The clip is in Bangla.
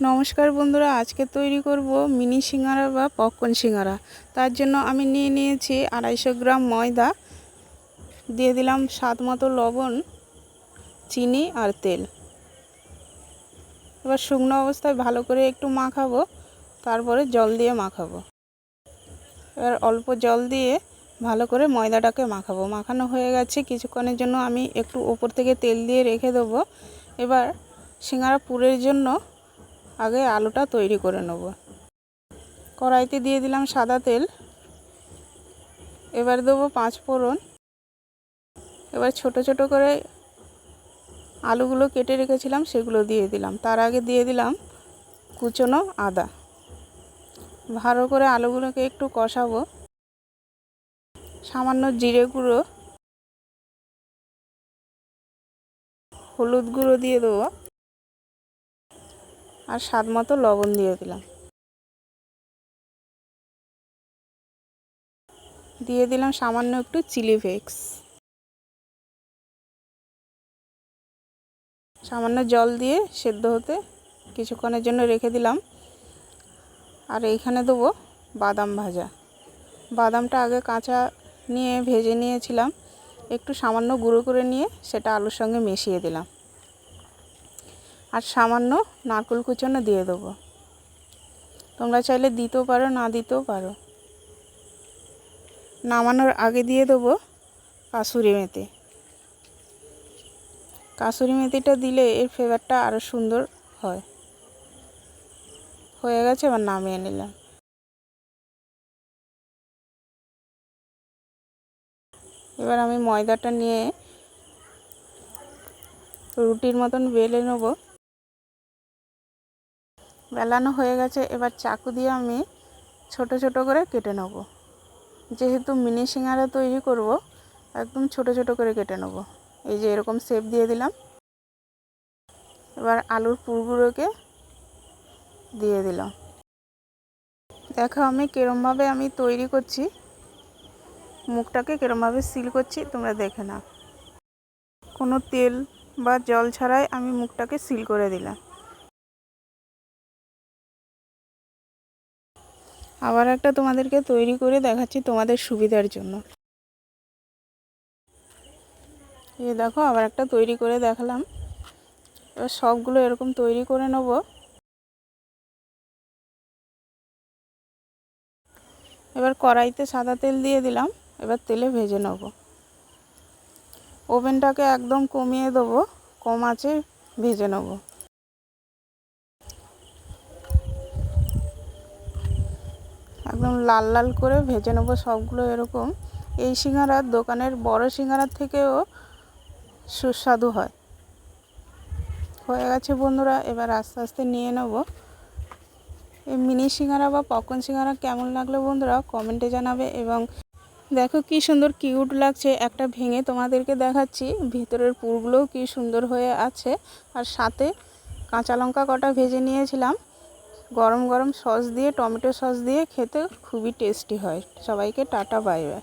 নমস্কার বন্ধুরা, আজকে তৈরি করব মিনি সিঙ্গারা বা পপকর্ন সিঙ্গারা। তার জন্য আমি নিয়ে নিয়েছি আড়াইশো গ্রাম ময়দা, দিয়ে দিলাম স্বাদ মতো লবণ, চিনি আর তেল। এবার শুকনো অবস্থায় ভালো করে একটু মাখাবো, তারপরে জল দিয়ে মাখাবো। এবার অল্প জল দিয়ে ভালো করে ময়দাটাকে মাখাবো। মাখানো হয়ে গেছে, কিছুক্ষণের জন্য আমি একটু ওপর থেকে তেল দিয়ে রেখে দেবো। এবার সিঙ্গারা পুরের জন্য আগে আলুটা তৈরি করে নেব। কড়াইতে দিয়ে দিলাম সাদা তেল। এবার দেবো পাঁচ ফোড়ন। এবার ছোট ছোট করে আলুগুলো কেটে রেখেছিলাম, সেগুলো দিয়ে দিলাম। তার আগে দিয়ে দিলাম কুচনো আদা। ভালো করে আলুগুলোকে একটু কষাবো। সামান্য জিরে গুঁড়ো, হলুদ গুঁড়ো দিয়ে দেবো। আর স্বাদ মতো লবণ দিয়ে দিলাম। দিয়ে দিলাম সামান্য একটু চিলি ফ্লেক্স। সামান্য জল দিয়ে সেদ্ধ হতে কিছুক্ষণের জন্য রেখে দিলাম। আর এইখানে দেবো বাদাম ভাজা। বাদামটা আগে কাঁচা নিয়ে ভেজে নিয়েছিলাম। একটু সামান্য গুঁড়ো করে নিয়ে সেটা আলুর সঙ্গে মিশিয়ে দিলাম। আর সামান্য নারকেল কুচনো দিয়ে দেবো। তোমরা চাইলে দিতেও পারো, না দিতেও পারো। নামানোর আগে দিয়ে দেবো কাসুরি মেথি। কাসুরি মেথিটা দিলে এর ফ্লেভারটা আরও সুন্দর হয়। হয়ে গেছে, এবার নামিয়ে নিলাম। এবার আমি ময়দাটা নিয়ে রুটির মতন বেলে নেব। বেলানো হয়ে গেছে, এবার চাকু দিয়ে আমি ছোট ছোট করে কেটে নেব। যেহেতু মিনি সিঙ্গারা তৈরি করব, একদম ছোট ছোট করে কেটে নেব। এই যে এরকম শেপ দিয়ে দিলাম। এবার আলুর পুরগুলোকে দিয়ে দিলাম। দেখো আমি কীরমভাবে আমি তৈরি করছি। মুখটাকে কীরমভাবে সিল করছি, তোমরা দেখে নাও। কোনো তেল বা জল ছাড়াই আমি মুখটাকে সিল করে দিলাম। আবার একটা তোমাদেরকে তৈরি করে দেখাচ্ছি তোমাদের সুবিধার জন্য। এই দেখো, আবার একটা তৈরি করে দেখালাম। এবার সবগুলো এরকম তৈরি করে নেব। এবার কড়াইতে সাদা তেল দিয়ে দিলাম, এবার তেলে ভেজে নেব। ওভেনটাকে একদম কমিয়ে দেবো, কম আছে ভেজে নেব। একদম লাল লাল করে ভেজে নেব সবগুলো এরকম। এই সিঙ্গারার দোকানের বড় সিঙ্গারার থেকেও সুস্বাদু হয়। হয়ে গেছে বন্ধুরা, এবার আস্তে আস্তে নিয়ে নেব। এই মিনি সিঙ্গারা বা পকন সিঙ্গারা কেমন লাগল বন্ধুরা কমেন্টে জানাবে এবং দেখো কি সুন্দর কিউট লাগছে। একটা ভেঙে তোমাদেরকে দেখাচ্ছি, ভিতরের পুরগুলোও কি সুন্দর হয়ে আছে। আর সাথে কাঁচা লঙ্কা কটা ভেজে নিয়েছিলাম। গরম গরম সস দিয়ে, টমেটো সস দিয়ে খেতে খুবই টেস্টি হয়। সবাইকে টাটা, বাই বাই।